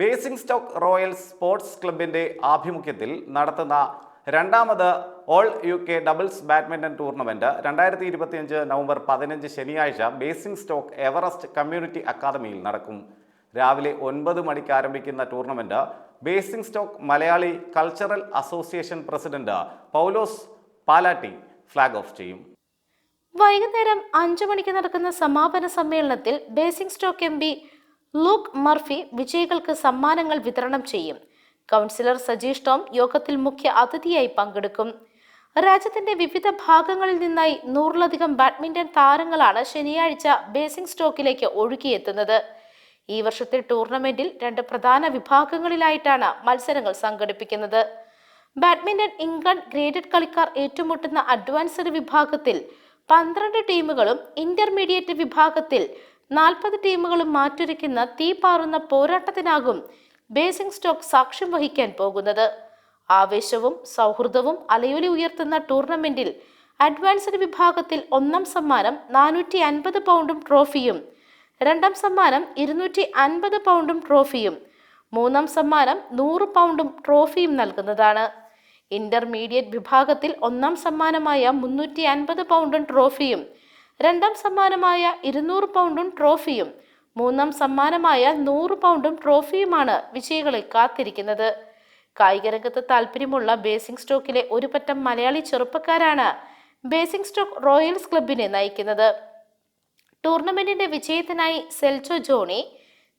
Basin stock royal sports ക്ലബിന്റെ ആഭിമുഖ്യത്തിൽ നടത്തുന്ന രണ്ടാമത് all U K doubles badminton tournament രണ്ടായിരത്തി ഇരുപത്തിയഞ്ച് നവംബർ പതിനഞ്ച് ശനിയാഴ്ച ബേസിംഗ് സ്റ്റോക്ക് എവറസ്റ്റ് കമ്മ്യൂണിറ്റി അക്കാദമിയിൽ നടക്കും. രാവിലെ ഒൻപത് മണിക്ക് ആരംഭിക്കുന്ന tournament Basingstoke Malayali cultural association president Paulose Palatty flag off ചെയ്യും. വൈകുന്നേരം അഞ്ചു മണിക്ക് നടക്കുന്ന സമാപന സമ്മേളനത്തിൽ Basingstoke M Luke Murphy വിജയികൾക്ക് സമ്മാനങ്ങൾ വിതരണം ചെയ്യും. കൗൺസിലർ സജീഷ് ടോം യോഗത്തിൽ മുഖ്യ അതിഥിയായി പങ്കെടുക്കും. രാജ്യത്തിന്റെ വിവിധ ഭാഗങ്ങളിൽ നിന്നായി നൂറിലധികം ബാഡ്മിന്റൺ താരങ്ങളാണ് ശനിയാഴ്ച ബേസിംഗ് സ്റ്റോക്കിലേക്ക് ഒഴുകിയെത്തുന്നത്. ഈ വർഷത്തെ ടൂർണമെന്റിൽ രണ്ട് പ്രധാന വിഭാഗങ്ങളിലായിട്ടാണ് മത്സരങ്ങൾ സംഘടിപ്പിക്കുന്നത്. ബാഡ്മിന്റൺ ഇംഗ്ലണ്ട് ഗ്രേഡഡ് കളിക്കാർ ഏറ്റുമുട്ടുന്ന അഡ്വാൻസ്ഡ് വിഭാഗത്തിൽ പന്ത്രണ്ട് ടീമുകളും ഇന്റർമീഡിയറ്റ് വിഭാഗത്തിൽ നാൽപ്പത് ടീമുകളും മാറ്റുരയ്ക്കുന്ന തീ പാറുന്ന പോരാട്ടത്തിനാകും ബേസിംഗ് സ്റ്റോക്ക് സാക്ഷ്യം വഹിക്കാൻ പോകുന്നത്. ആവേശവും സൗഹൃദവും അലയൊലി ഉയർത്തുന്ന ടൂർണമെന്റിൽ അഡ്വാൻസ്ഡ് വിഭാഗത്തിൽ ഒന്നാം സമ്മാനം നാനൂറ്റി അൻപത് പൗണ്ടും ട്രോഫിയും രണ്ടാം സമ്മാനം ഇരുന്നൂറ്റി അൻപത് പൗണ്ടും ട്രോഫിയും മൂന്നാം സമ്മാനം നൂറ് പൗണ്ടും ട്രോഫിയും നൽകുന്നതാണ്. ഇന്റർമീഡിയറ്റ് വിഭാഗത്തിൽ ഒന്നാം സമ്മാനമായ മുന്നൂറ്റി അൻപത് പൗണ്ടും ട്രോഫിയും രണ്ടാം സമ്മാനമായ ഇരുന്നൂറ് പൗണ്ടും ട്രോഫിയും മൂന്നാം സമ്മാനമായ നൂറ് പൗണ്ടും ട്രോഫിയുമാണ് വിജയികളെ കാത്തിരിക്കുന്നത്. കായികരംഗത്ത് താല്പര്യമുള്ള ബേസിംഗ് സ്റ്റോക്കിലെ ഒരു പറ്റം മലയാളി ചെറുപ്പക്കാരാണ് ബേസിംഗ് സ്റ്റോക്ക് റോയൽസ് ക്ലബിനെ നയിക്കുന്നത്. ടൂർണമെന്റിന്റെ വിജയത്തിനായി സെൽജോ ജോണി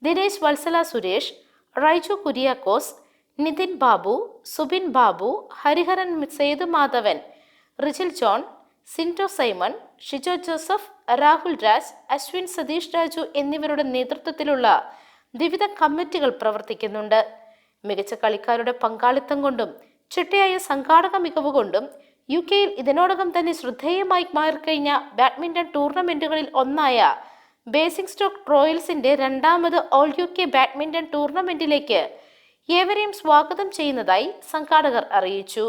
ദിനേശ് വത്സല സുരേഷ് റൈജു കുര്യാക്കോസ് നിതിൻ ബാബു സുബിൻ ബാബു ഹരിഹരൻ സേതുമാധവൻ റിജിൽ ജോൺ സിന്റോ സൈമൺ ഷിജോ ജോസഫ് രാഹുൽ രാജ് അശ്വിൻ സതീഷ് രാജു എന്നിവരുടെ നേതൃത്വത്തിലുള്ള വിവിധ കമ്മിറ്റികൾ പ്രവർത്തിക്കുന്നുണ്ട്. മികച്ച കളിക്കാരുടെ പങ്കാളിത്തം കൊണ്ടും ചിട്ടയായ സംഘാടക മികവ് കൊണ്ടും യു കെയിൽ ഇതിനോടകം തന്നെ ശ്രദ്ധേയമായി മാറിക്കഴിഞ്ഞ ബാഡ്മിന്റൺ ടൂർണമെന്റുകളിൽ ഒന്നായ ബേസിംഗ് സ്റ്റോക്ക് റോയൽസിന്റെ രണ്ടാമത് ഓൾ യു കെ ബാഡ്മിന്റൺ ടൂർണമെന്റിലേക്ക് ഏവരെയും സ്വാഗതം ചെയ്യുന്നതായി സംഘാടകർ അറിയിച്ചു.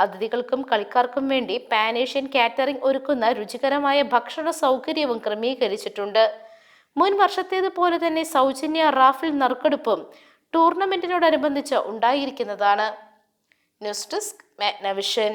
അതിഥികൾക്കും കളിക്കാർക്കും വേണ്ടി പാനേഷ്യൻ കാറ്ററിംഗ് ഒരുക്കുന്ന രുചികരമായ ഭക്ഷണ സൗകര്യവും ക്രമീകരിച്ചിട്ടുണ്ട്. മുൻ വർഷത്തേതുപോലെ തന്നെ സൗജന്യ റാഫിൽ നറുക്കെടുപ്പും ടൂർണമെന്റിനോടനുബന്ധിച്ച് ഉണ്ടായിരിക്കുന്നതാണ്. News desk Magnavision.